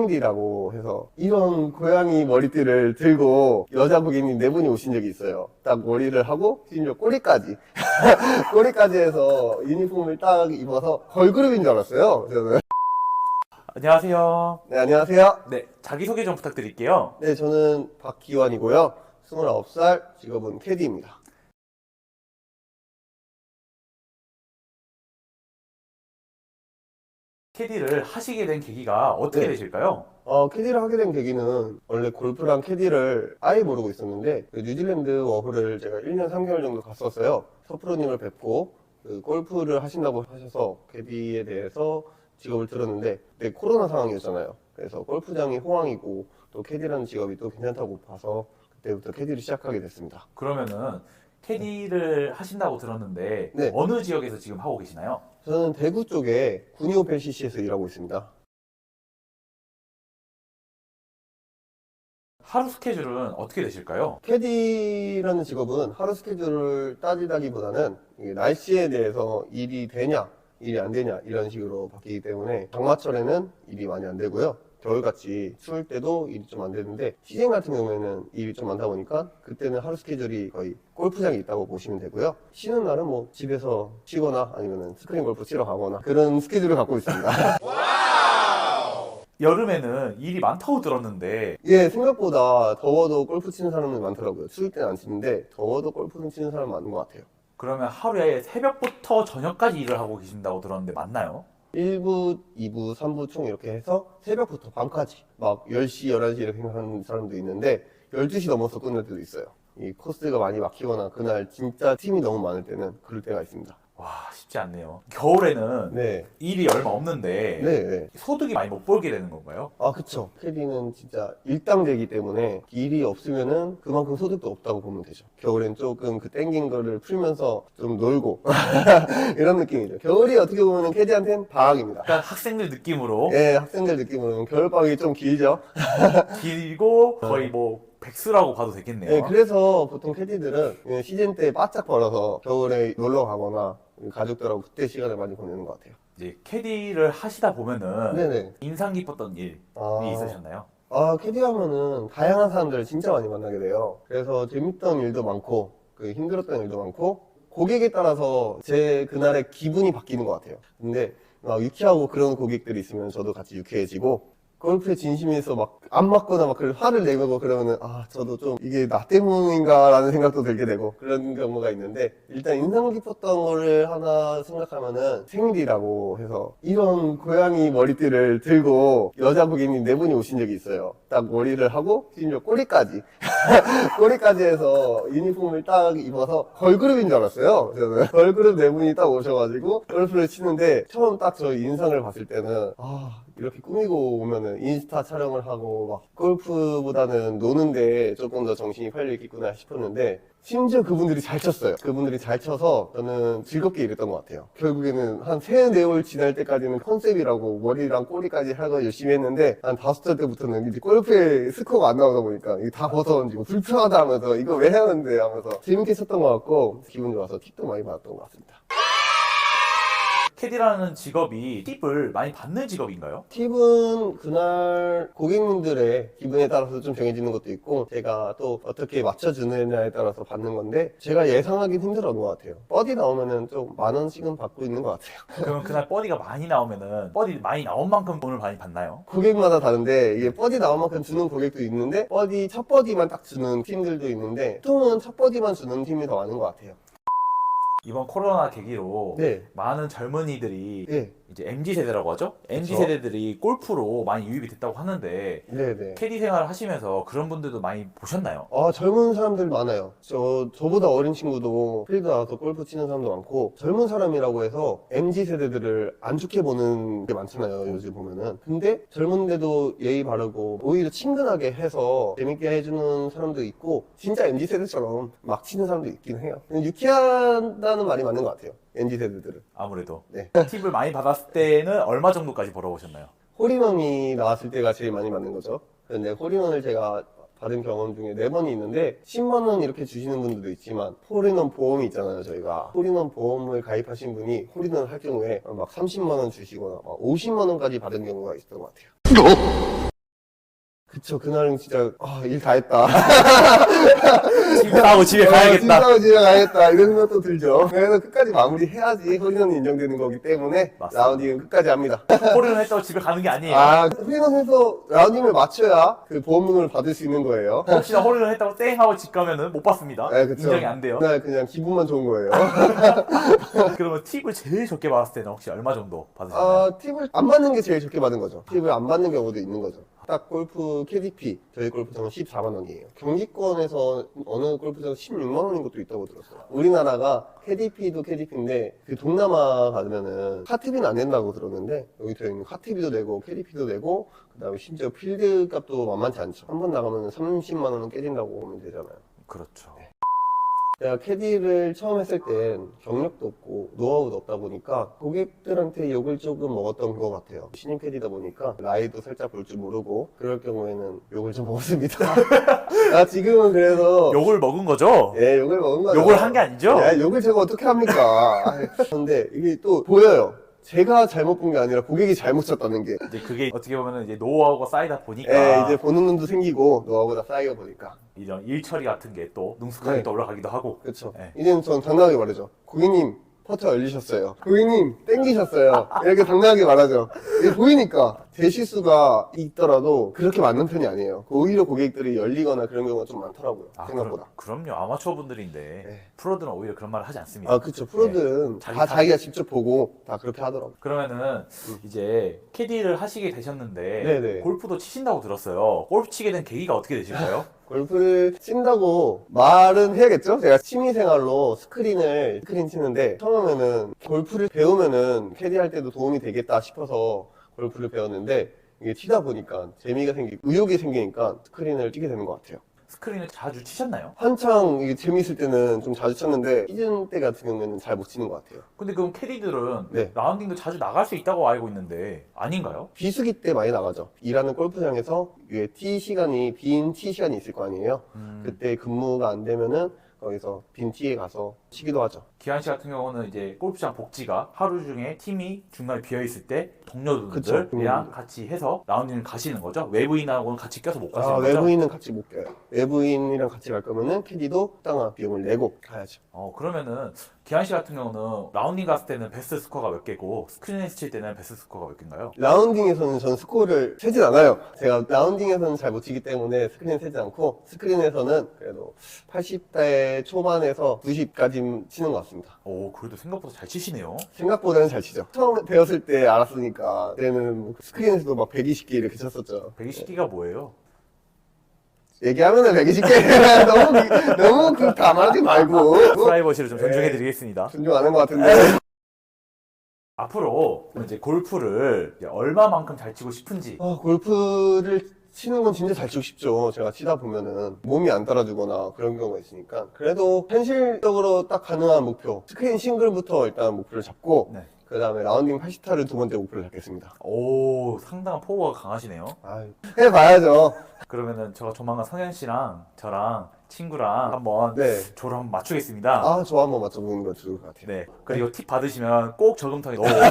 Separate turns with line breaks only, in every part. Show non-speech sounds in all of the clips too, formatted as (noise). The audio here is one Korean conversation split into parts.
생디라고 해서 이런 고양이 머리띠를 들고 여자 고객님 네 분이 오신 적이 있어요. 딱 머리를 하고 심지어 꼬리까지 (laughs) 꼬리까지 해서 유니폼을 딱 입어서 걸그룹인 줄 알았어요. 저는
안녕하세요.
네 안녕하세요.
네, 자기소개 좀 부탁드릴게요.
네 저는 박기환이고요. 29살 직업은 캐디입니다.
캐디를 하시게 된 계기가 어떻게
네.
되실까요?
어, 캐디를 하게 된 계기는 원래 골프랑 캐디를 아예 모르고 있었는데 그 뉴질랜드 워홀을 제가 1년 3개월 정도 갔었어요. 서프로님을 뵙고 그 골프를 하신다고 하셔서 캐디에 대해서 직업을 들었는데 그때 코로나 상황이었잖아요. 그래서 골프장이 호황이고 또 캐디라는 직업이 또 괜찮다고 봐서 그때부터 캐디를 시작하게 됐습니다.
그러면은 캐디를 하신다고 들었는데
네.
어느 지역에서 지금 하고 계시나요?
저는 대구 쪽에 군이오펠 CC에서 일하고 있습니다.
하루 스케줄은 어떻게 되실까요?
캐디라는 직업은 하루 스케줄을 따지다기보다는 이게 날씨에 대해서 일이 되냐, 일이 안 되냐 이런 식으로 바뀌기 때문에 장마철에는 일이 많이 안 되고요. 겨울같이 추울 때도 일이 좀 안 되는데 시즌 같은 경우에는 일이 좀 많다 보니까 그때는 하루 스케줄이 거의 골프장에 있다고 보시면 되고요. 쉬는 날은 뭐 집에서 쉬거나 아니면 스크린 골프 치러 가거나 그런 스케줄을 갖고 있습니다. (laughs)
여름에는 일이 많다고 들었는데
예, 생각보다 더워도 골프 치는 사람이 많더라고요. 추울 때는 안 치는데 더워도 골프는 치는 사람 많은 것 같아요.
그러면 하루에 새벽부터 저녁까지 일을 하고 계신다고 들었는데 맞나요?
1부, 2부, 3부 총 이렇게 해서 새벽부터 밤까지 막 10시, 11시 이렇게 하는 사람도 있는데 12시 넘어서 끝날 때도 있어요. 이 코스가 많이 막히거나 그날 진짜 팀이 너무 많을 때는 그럴 때가 있습니다.
와 쉽지 않네요. 겨울에는
네.
일이 얼마 없는데
네, 네.
소득이 많이 못 벌게 되는 건가요?
아, 그쵸. 캐디는 진짜 일당제이기 때문에 일이 없으면은 그만큼 소득도 없다고 보면 되죠. 겨울엔 조금 그 땡긴 거를 풀면서 좀 놀고 (laughs) 이런 느낌이죠. 겨울이 어떻게 보면 캐디한테는 방학입니다.
약간 학생들 느낌으로
예, 학생들 느낌으로는 겨울방학이 좀 길죠. (laughs)
길고 거의 뭐 백수라고 봐도 되겠네요.
네, 그래서 보통 캐디들은 시즌 때 바짝 벌어서 겨울에 놀러 가거나 가족들하고 그때 시간을 많이 보내는 것 같아요.
이제 캐디를 하시다 보면은
네네.
인상 깊었던 일이
아,
있으셨나요?
아, 캐디 하면은 다양한 사람들을 진짜 많이 만나게 돼요. 그래서 재밌던 일도 많고, 그 힘들었던 일도 많고, 고객에 따라서 제 그날의 기분이 바뀌는 것 같아요. 근데 막 유쾌하고 그런 고객들이 있으면 저도 같이 유쾌해지고, 골프에 진심에서 막 안 맞거나 막 화를 내고 그러면은 아 저도 좀 이게 나 때문인가라는 생각도 들게 되고 그런 경우가 있는데 일단 인상 깊었던 거를 하나 생각하면은 생일이라고 해서 이런 고양이 머리띠를 들고 여자 고객님 네 분이 오신 적이 있어요. 딱 머리를 하고 심지어 꼬리까지 (laughs) 꼬리까지 해서 유니폼을 딱 입어서 걸그룹인 줄 알았어요. 저는 걸그룹 네 분이 딱 오셔가지고 골프를 치는데 처음 딱 저 인상을 봤을 때는 아 이렇게 꾸미고 오면은 인스타 촬영을 하고 막 골프보다는 노는데 조금 더 정신이 팔려 있겠구나 싶었는데 심지어 그분들이 잘 쳤어요. 그분들이 잘 쳐서 저는 즐겁게 일했던 것 같아요. 결국에는 한 세, 네올 지날 때까지는 컨셉이라고 머리랑 꼬리까지 하고 열심히 했는데 한 다섯 살 때부터는 이제 골프에 스코어가 안 나오다 보니까 이게 다 벗어던지고 불편하다 하면서 이거 왜 하는데 하면서 재밌게 쳤던 것 같고 기분 좋아서 팁도 많이 받았던 것 같습니다.
캐디라는 직업이 팁을 많이 받는 직업인가요?
팁은 그날 고객님들의 기분에 따라서 좀 정해지는 것도 있고 제가 또 어떻게 맞춰주느냐에 따라서 받는 건데 제가 예상하긴 힘들었던 것 같아요. 뻗이 나오면은 좀 만 원씩은 받고 있는 것 같아요. (laughs)
그러면 그날 버디가 많이 나오면은 버디 많이 나온 만큼 돈을 많이 받나요?
고객마다 다른데 이게 뻗이 나온 만큼 주는 고객도 있는데 뻗이 첫 뻗이만 딱 주는 팀들도 있는데 보통은 첫 뻗이만 주는 팀이 더 많은 것 같아요.
이번 코로나 계기로
네,
많은 젊은이들이
네,
이제 MZ 세대라고 하죠? MZ
그쵸.
세대들이 골프로 많이 유입이 됐다고 하는데
네, 네.
캐디 생활 하시면서 그런 분들도 많이 보셨나요?
아, 젊은 사람들 많아요. 저, 저보다 어린 친구도 필드 나와서 골프 치는 사람도 많고, 젊은 사람이라고 해서 MZ 세대들을 안 좋게 보는 게 많잖아요, 요즘 보면은. 근데 젊은데도 예의 바르고, 오히려 친근하게 해서 재밌게 해주는 사람도 있고, 진짜 MZ 세대처럼 막 치는 사람도 있긴 해요. 유쾌하다는 말이 맞는 것 같아요, MZ 세대들은.
아무래도
네. (laughs)
팁을 많이 받았을 때는 얼마 정도까지 벌어보셨나요?
홀인원이 나왔을 때가 제일 많이 맞는 거죠. 근데 홀인원을 제가 받은 경험 중에 네 번이 있는데 10만 원 이렇게 주시는 분들도 있지만 홀인원 보험이 있잖아요 저희가 홀인원 보험을 가입하신 분이 홀인원 할 경우에 막 30만 원 주시거나 막 50만 원까지 받은 경우가 있었던 것 같아요 그쵸 그날은 진짜 아, 일 다 했다. (laughs)
집에 하고 집에
어,
가야겠다.
진짜 집에 가야겠다 이런 생각도 들죠. 그래서 끝까지 마무리해야지 홀인원이 인정되는 거기 때문에
맞습니다.
라운딩은 끝까지 합니다. (laughs)
홀인원 했다고 집에 가는 게 아니에요.
아 홀인원에서 라운딩을 맞춰야 그 보험금을 받을 수 있는 거예요.
혹시나 (laughs) 홀인원 했다고 땡 하고 집 가면은 못 받습니다.
네, 그쵸.
인정이 안 돼요.
그날 그냥 기분만 좋은 거예요. (laughs)
그러면 팁을 제일 적게 받았을 때는 혹시 얼마 정도 받으셨나요?
아, 팁을 안 받는 게 제일 적게 받은 거죠. 팁을 안 받는 경우도 있는 거죠. 딱 골프 KDP, 저희 골프장은 14만 원이에요. 경기권에서 어느 골프장 16만 원인 것도 있다고 들었어요. 우리나라가 KDP도 KDP인데 그 동남아 가면은 카트비는 안 된다고 들었는데 여기 저희는 카트비도 내고 KDP도 내고 그다음에 심지어 필드 값도 만만치 않죠. 한 번 나가면 30만 원은 깨진다고 보면 되잖아요.
그렇죠.
제가 캐디를 처음 했을 땐 경력도 없고 노하우도 없다 보니까 고객들한테 욕을 조금 먹었던 것 같아요. 신인 캐디다 보니까 나이도 살짝 볼 줄 모르고 그럴 경우에는 욕을 좀 먹었습니다. (laughs) 아 지금은 그래서
욕을 먹은 거죠?
예 욕을 먹은 거죠.
욕을 한 게 아니죠?
예, 욕을 제가 어떻게 합니까? 아이, 근데 이게 또 보여요. 제가 잘못 본 게 아니라 고객이 잘못 쳤다는 게.
이제 그게 어떻게 보면 이제 노하우가 쌓이다 보니까
예, 이제 보는 눈도 생기고 노하우가 쌓이다 보니까.
이런 일 처리 같은 게 또 능숙하게
네.
또 올라가기도 하고
그렇죠.
네.
이제는 전 당당하게 말하죠. 고객님 퍼터 열리셨어요. 고객님 땡기셨어요. 이렇게 당당하게 말하죠. 이게 보이니까 제 실수가 있더라도 그렇게 맞는 편이 아니에요. 오히려 고객들이 열리거나 그런 경우가 좀 많더라고요.
아,
생각보다.
그럼, 그럼 요 아마추어 분들인데
네.
프로들은 오히려 그런 말을 하지 않습니다.
아 그렇죠. 프로들은
네. 자기
다
탓.
자기 가 직접 보고 다 그렇게 하더라고요.
그러면은 이제 캐디를 하시게 되셨는데
음. 네네.
골프도 치신다고 들었어요. 골프 치게 된 계기가 어떻게 되실까요? (laughs)
골프를 친다고 말은 해야겠죠? 제가 취미생활로 스크린을 스크린 치는데 처음에는 골프를 배우면은 캐디 할 때도 도움이 되겠다 싶어서 골프를 배웠는데 이게 치다 보니까 재미가 생기고 의욕이 생기니까 스크린을 치게 되는 것 같아요.
스크린을 자주 치셨나요?
한창 이게 재미있을 때는 좀 자주 쳤는데 시즌 때 같은 경우에는 잘 못 치는 것 같아요.
근데 그럼 캐디들은
네.
라운딩도 자주 나갈 수 있다고 알고 있는데 아닌가요?
비수기 때 많이 나가죠. 일하는 골프장에서 위에 티 시간이 빈 티 시간이 있을 거 아니에요.
음,
그때 근무가 안 되면은 거기서 빈 티에 가서 치기도 하죠.
기한 씨 같은 경우는 이제 골프장 복지가 하루 중에 팀이 중간에 비어 있을 때. 동료들이랑 같이 해서 라운딩을 가시는 거죠. 외부인하고는 같이 껴서 못 가시는
아,
거죠.
외부인은 같이 못 가요. 외부인이랑 같이 갈 거면은 캐디도 땅한 비용을 내고 가야죠.
어 그러면은 기한 씨 같은 경우는 라운딩 갔을 때는 베스트 스코어가 몇 개고 스크린에서 칠 때는 베스트 스코어가 몇 개인가요?
라운딩에서는 전 스코어를 세진 않아요. 제가 라운딩에서는 잘 못 치기 때문에 스크린 세지 않고 스크린에서는 그래도 80대 초반에서 90까지 치는 것 같 습니다.
오 그래도 생각보다 잘 치시네요.
생각보다는 잘 치죠. 처음 배웠을 때 알았으니까 그때는 뭐 스크린에서도 막 120개 이렇게 쳤었죠.
120기가 뭐예요?
얘기하면은 120개 (laughs) 너무 기- 너무 그 감하지 말고
프라이버시를 좀
네.
존중해드리겠습니다.
존중 안한것 같은데.
앞으로 이제 골프를 이제 얼마만큼 잘 치고 싶은지
아, 골프를 치는 건 진짜 잘 치고 싶죠. 제가 치다 보면은 몸이 안 따라주거나 그런 경우가 있으니까. 그래도 현실적으로 딱 가능한 목표. 스크린 싱글부터 일단 목표를 잡고,
네.
그 다음에 라운딩 80타를 두 번째 목표를 잡겠습니다.
오 상당한 포부가 강하시네요.
아유, 해봐야죠.
그러면은 제가 조만간 성현 씨랑 저랑 친구랑 한번
네.
조를 한번 맞추겠습니다.
아, 저 한번 맞춰보는 거 좋을 것 같아요.
네. 그리고 팁 받으시면 꼭 저금통에 넣어오세요.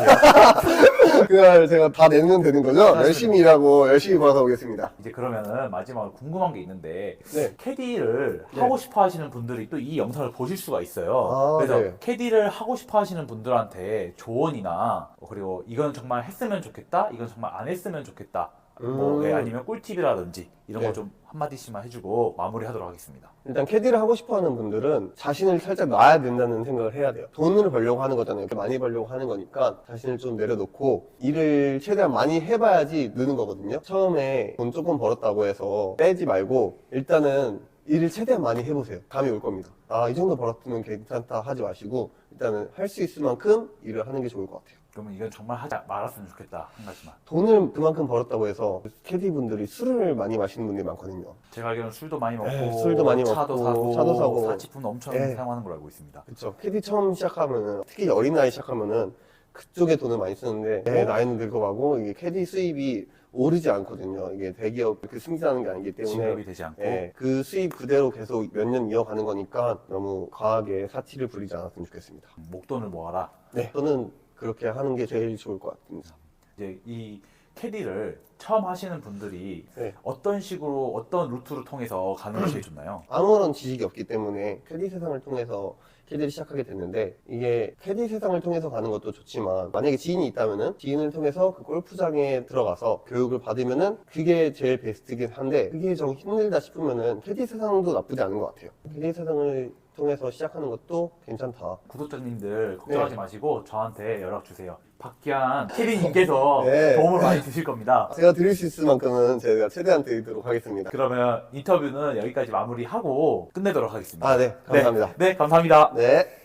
그날 제가 다 내면 되는 거죠?
맞습니다.
열심히 일하고 열심히 벌어서 오겠습니다.
이제 그러면은 마지막으로 궁금한 게 있는데
네.
캐디를
네.
하고 싶어 하시는 분들이 또 이 영상을 보실 수가 있어요.
아,
그래서
네.
캐디를 하고 싶어 하시는 분들한테 조언이나 그리고 이건 정말 했으면 좋겠다, 이건 정말 안 했으면 좋겠다. 뭐
음.
네, 아니면 꿀팁이라든지 이런
네.
거 좀 한마디씩만 해주고 마무리하도록 하겠습니다.
일단 캐디를 하고 싶어 하는 분들은 자신을 살짝 놔야 된다는 생각을 해야 돼요. 돈을 벌려고 하는 거잖아요. 이렇게 많이 벌려고 하는 거니까 자신을 좀 내려놓고 일을 최대한 많이 해봐야지 느는 거거든요. 처음에 돈 조금 벌었다고 해서 빼지 말고 일단은 일을 최대한 많이 해보세요. 감이 올 겁니다. 아, 이 정도 벌었으면 괜찮다 하지 마시고 일단은 할 수 있을 만큼 일을 하는 게 좋을 것 같아요.
그러면 이건 정말 하지 말았으면 좋겠다 한 가지만.
돈을 그만큼 벌었다고 해서 캐디 분들이 술을 많이 마시는 분들이 많거든요.
제가 알기로는 술도 많이 먹고
네, 술도 많이
차도
먹고,
사고
차도 사고.
사치품도 엄청
네.
사용하는 걸로 알고 있습니다.
그쵸. 캐디 처음 시작하면은, 특히 어린 나이 시작하면은, 그쪽에 돈을 많이 쓰는데, 내 나이는 늙어가고, 이게 캐디 수입이 오르지 않거든요. 이게 대기업 이렇게 승진하는 게 아니기 때문에.
진급이 되지 않고
예, 그 수입 그대로 계속 몇 년 이어가는 거니까 너무 과하게 사치를 부리지 않았으면 좋겠습니다.
목돈을 모아라.
네. 저는 그렇게 하는 게 제일 좋을 것 같습니다.
이제 이 캐디를 처음 하시는 분들이
네.
어떤 식으로 어떤 루트를 통해서 가는 게 제일 좋나요? (clears throat)
아무런 지식이 없기 때문에 캐디 세상을 통해서 캐디를 시작하게 됐는데 이게 캐디 세상을 통해서 가는 것도 좋지만 만약에 지인이 있다면은 지인을 통해서 그 골프장에 들어가서 교육을 받으면은 그게 제일 베스트긴 한데 그게 좀 힘들다 싶으면은 캐디 세상도 나쁘지 않은 것 같아요. 캐디 세상을 통해서 시작하는 것도 괜찮다.
구독자님들 걱정하지
네.
마시고 저한테 연락 주세요. 박기한 캐디님께서 (laughs)
네.
도움을 많이 주실 겁니다.
제가 드릴 수 있을 만큼은 제가 최대한 드리도록 하겠습니다.
그러면 인터뷰는 여기까지 마무리하고 끝내도록 하겠습니다.
아, 네. 감사합니다.
네, 네, 감사합니다.
네.